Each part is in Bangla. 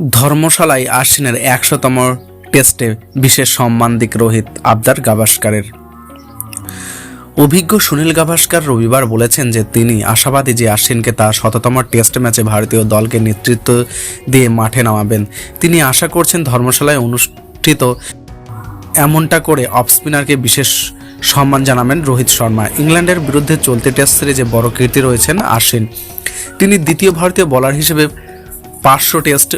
ধর্মশালায় আশ্বিনের একশোতম টেস্টে বিশেষ সম্মান দিক রোহিত আবদার গাভাস্কারের। অভিজ্ঞ সুনীল গাভাস্কার রবিবার বলেছেন যে তিনি আশাবাদী যে আশ্বিনকে তার শততম টেস্ট ম্যাচে ভারতীয় দলকে নেতৃত্ব দিয়ে মাঠে নামাবেন। তিনি আশা করছেন ধর্মশালায় অনুষ্ঠিত এমনটা করে অফ স্পিনারকে বিশেষ সম্মান জানাবেন রোহিত শর্মা। ইংল্যান্ডের বিরুদ্ধে চলতি টেস্ট সিরিজে বড় কীর্তি রয়েছেন আশ্বিন। তিনি দ্বিতীয় ভারতীয় বলার হিসেবে পাঁচশো টেস্ট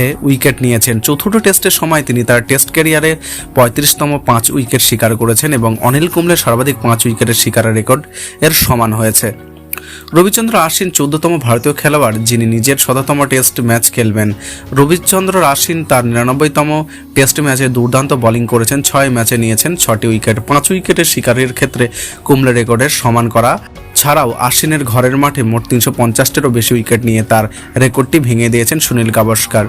এ উইকেট নিয়েছেন। চতুর্থ টেস্টের সময় তিনি তার টেস্ট ক্যারিয়ারে পঁয়ত্রিশতম পাঁচ উইকেট শিকার করেছেন এবং অনিল কুম্বলের সর্বাধিক পাঁচ উইকেটের শিকারের রেকর্ড এর সমান হয়েছে। রবিচন্দ্র আশ্বিন চোদ্দতম ভারতীয় খেলোয়াড়, যিনি নিজের শততম টেস্ট ম্যাচ খেলবেন। রবিচন্দ্র আশ্বিন তার নিরানব্বইতম টেস্ট ম্যাচে দুর্দান্ত বোলিং করেছেন, ছয় ম্যাচে নিয়েছেন, ছটি উইকেট। পাঁচ উইকেটের শিকারের ক্ষেত্রে কুম্বলের রেকর্ডের সমান করা ছাড়াও আশ্বিনের ঘরের মাঠে মোট তিনশো পঞ্চাশটিরও বেশি উইকেট নিয়ে তার রেকর্ডটি ভেঙে দিয়েছেন সুনীল গাভাস্কার।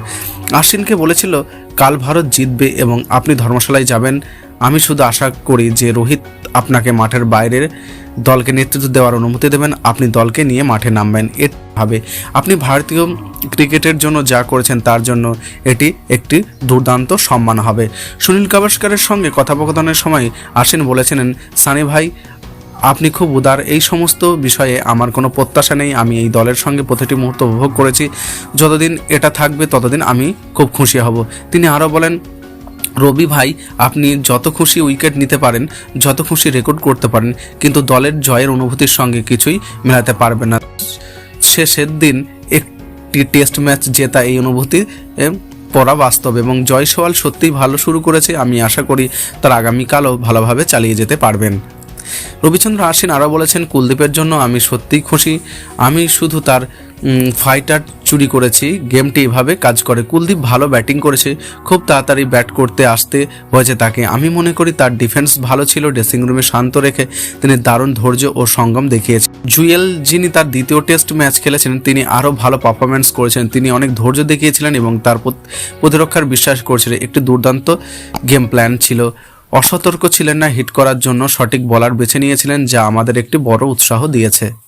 আশ্বিনকে বলেছিল, কাল ভারত জিতবে এবং আপনি ধর্মশালায় যাবেন। আমি শুধু আশা করি যে রোহিত আপনাকে মাঠের বাইরের দলকে নেতৃত্ব দেওয়ার অনুমতি দেবেন। আপনি দলকে নিয়ে মাঠে নামবেন। এভাবে আপনি ভারতীয় ক্রিকেটের জন্য যা করেছেন তার জন্য এটি একটি দুর্দান্ত সম্মান হবে। সুনীল গাভাস্কারের সঙ্গে কথোপকথনের সময় আশ্বিন বলেছিলেন, সানি ভাই আপনি খুব উদার। এই সমস্ত বিষয়ে আমার কোনো প্রত্যাশা নেই। আমি এই দলের সঙ্গে প্রতিটি মুহূর্ত উপভোগ করেছি। যতদিন এটা থাকবে, ততদিন আমি খুব খুশি হব। তিনি আরও বলেন, রবি ভাই, আপনি যত খুশি উইকেট নিতে পারেন, যত খুশি রেকর্ড করতে পারেন, কিন্তু দলের জয়ের অনুভূতির সঙ্গে কিছুই মেলাতে পারবে না। শেষের দিন একটি টেস্ট ম্যাচ জেতা এই অনুভূতি পড়া বাস্তব এবং জয়সওয়াল সত্যিই ভালো শুরু করেছে। আমি আশা করি তার আগামীকালও ভালোভাবে চালিয়ে যেতে পারবেন। রবিচন্দ্র আশ্বিন আরও বলেছেন, কুলদীপের জন্য আমি সত্যিই খুশি। আমি শুধু তার ফাইটার চুরি করেছি গেমটি এভাবে কাজ করে। কুলদীপ ভালো ব্যাটিং করেছে, খুব তাড়াতাড়ি ব্যাট করতে আসতে হয়েছে তাকে। আমি মনে করি তার ডিফেন্স ভালো ছিল ড্রেসিং রুমে শান্ত রেখে তিনি দারুণ ধৈর্য ও সঙ্গম দেখিয়েছেন। জুয়েল যিনি তার দ্বিতীয় টেস্ট ম্যাচ খেলেছেন, তিনি আরও ভালো পারফরমেন্স করেছেন। তিনি অনেক ধৈর্য দেখিয়েছিলেন এবং তার প্রতিরক্ষার বিশ্বাস করেছিলেন একটি দুর্দান্ত গেম প্ল্যান ছিল। অসতর্ক ছিলেন না হিট করার জন্য সঠিক বলার বেছে নিয়েছিলেন, যা আমাদের একটি বড় উৎসাহ দিয়েছে।